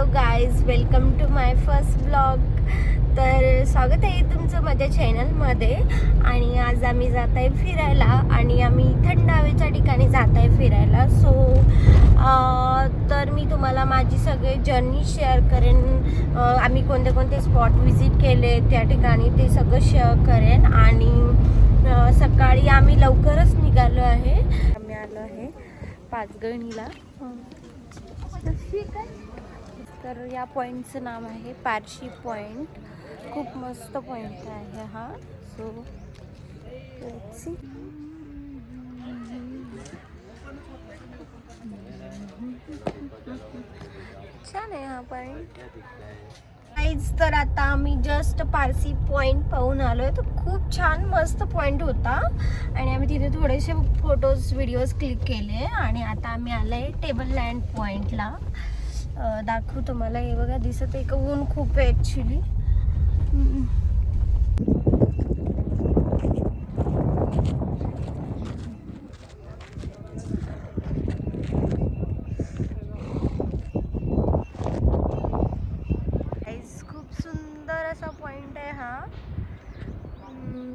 Hello guys welcome to my first blog तर स्वागत आहे तुमचं माझ्या चॅनलमध्ये आणि आज आम्ही जात आहे फिरायला आणि आम्ही थंड हवेच्या ठिकाणी जात आहे फिरायला सो तर मी तुम्हाला माझी सगळे जर्नी शेअर करेन. आम्ही कोणते कोणते स्पॉट व्हिजिट केले त्या ठिकाणी ते सगळं शेअर करेन. आणि सकाळी आम्ही लवकरच निघालो आहे. आम्ही आलो आहे पाचगणीला. तर या पॉईंटचं नाव आहे पारशी पॉईंट खूप मस्त पॉईंट आहे हा. सो सी छान आहे हा पॉईंट काहीच तर आता आम्ही जस्ट पारसी पॉईंट पाहून आलो आहे तर खूप छान मस्त पॉईंट होता. आणि आम्ही तिथे थोडेसे फोटोज व्हिडिओज क्लिक केले. आणि आता आम्ही आलो आहे टेबल लँड पॉईंटला दाखवू तुम्हाला. हे बघा दिसत आहे का? ऊन खूप आहे ॲक्च्युली खूप सुंदर असा आहे हा.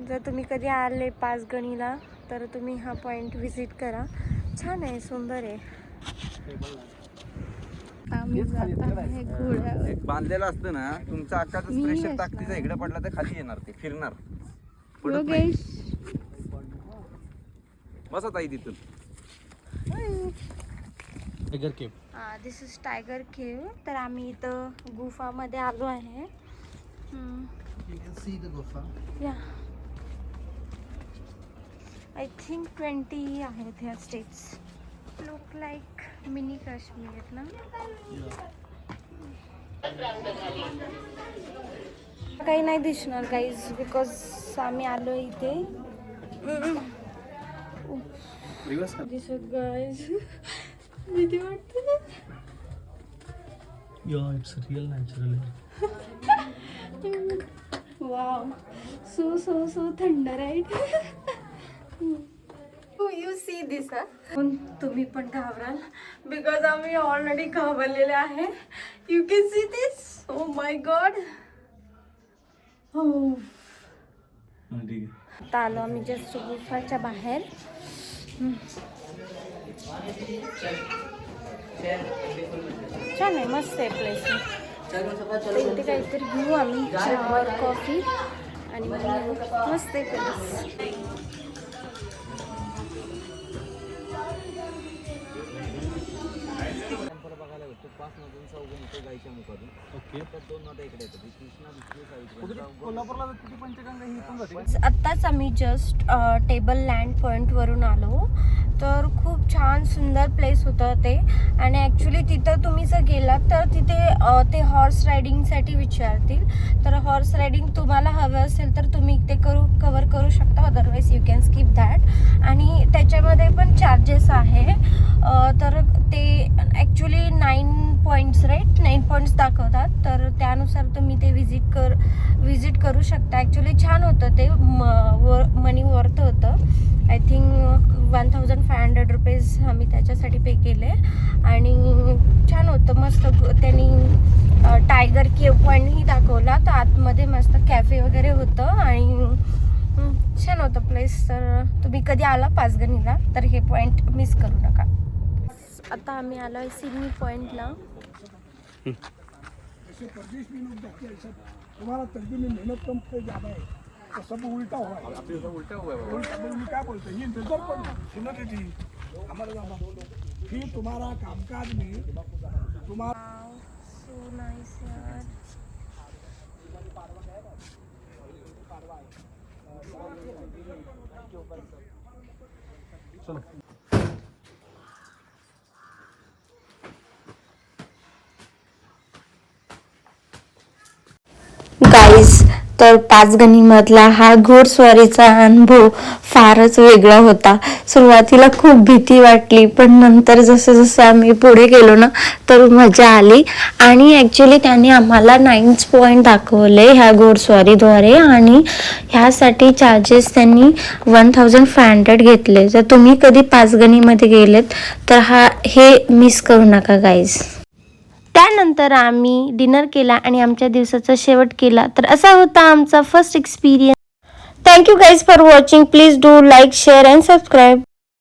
जर तुम्ही कधी आले पाचगणीला तर तुम्ही हा पॉईंट व्हिजिट करा. छान आहे सुंदर आहे. आम्ही जात. आहे. घोड्यावर एक बांधलेलं असतं ना तुमचा आकाचा मी प्रेशर असणार. ताकदीचा इकडे पडला तर खाली येणार ते फिरणार. पडत नाही. योगेश. बसा ताई तिथून. Tiger cave this is tiger cave तर आम्ही इथं गुफामध्ये आलो आहे. या आय थिंक ट्वेंटी आहेत ह्या steps look like mini Kashmir आहेत ना काही नाही दिसणार गाईज बिकॉज आम्ही आलो इथे. दिसत गाईज भीती वाटते Yeah, it's real natural. Wow so so so थंड राईट यू सी दिस तुम्ही पण घाबराल. बिकॉज आम्ही ऑलरेडी घाबरलेले आहे. You can see this oh my god हो आता आलो आम्ही जस्ट गुफाच्या बाहेर. छान आहे मस्त आहे प्लेस इथे काहीतरी घेऊ आम्ही कॉफी आणि मस्त आहे प्लेस पाच नदून चौघ इथे गायच्या मुखातून. ओके. तर दोन नद्या इकडे येतात. ही कृष्णा दुसरी साईड कोल्हापूरला किती पंचगंगा? ही पण जाते? आत्ताच आम्ही जस्ट टेबल लँड पॉईंटवरून आलो. तर खूप छान सुंदर प्लेस होतं ते. आणि ॲक्च्युली तिथं तुम्ही जर गेलात तर तिथे अ, ते हॉर्स रायडिंगसाठी विचारतील. तर हॉर्स रायडिंग तुम्हाला हवं असेल तर तुम्ही ते करू कवर करू शकता. Otherwise you can skip that आणि त्याच्यामध्ये पण चार्जेस आहे. अ, तर ते actually nine points right nine points दाखवतात. तर त्यानुसार तुम्ही ते व्हिजिट कर व्हिजिट करू शकता. ॲक्च्युली छान होतं. ते मनी वर्थ होतं. I think one thousand five hundred rupees आम्ही त्याच्यासाठी पे केले. आणि छान होतं. मस्त त्यांनी टायगर केव पॉईंटही दाखवला. तर आतमध्ये मस्त कॅफे वगैरे होतं. आणि छान होतं प्लेस तर तुम्ही कधी आला पाचगणीला? तर हे पॉईंट मिस करू नका. आता आम्ही आलो आहे सिडनी पॉईंटला ऐसे परदेश में लोग जाते हैं सब तुम्हारा तकदीर में मेहनत कम पे ज़्यादा है तो सब उल्टा हुआ है। उलटा हुआ है उल्टा बोल क्या बोलते हैं? ये नज़र पर सुनते हमारे ज़्यादा फिर तुम्हारा कामकाज में तुम्हारा सो नाईस यार गाईज तर पाचगणीमधला हा घोडस्वारीचा अनुभव फारच वेगळा होता. सुरुवातीला खूप भीती वाटली पण नंतर जसं जसं आम्ही पुढे गेलो ना तर मजा आली. आणि ॲक्च्युली त्यांनी आम्हाला नाईन्स पॉईंट दाखवले ह्या घोडस्वारीद्वारे आणि ह्यासाठी चार्जेस त्यांनी वन थाउजंड फाय हंड्रेड घेतले. जर तुम्ही कधी पाचगणीमध्ये गेलेत तर हा हे मिस करू नका गाईज त्यानंतर आम्ही डिनर केला आणि आमच्या दिवसाचा शेवट केला. तर असा होता आमचा first experience thank you guys for watching please do like share and subscribe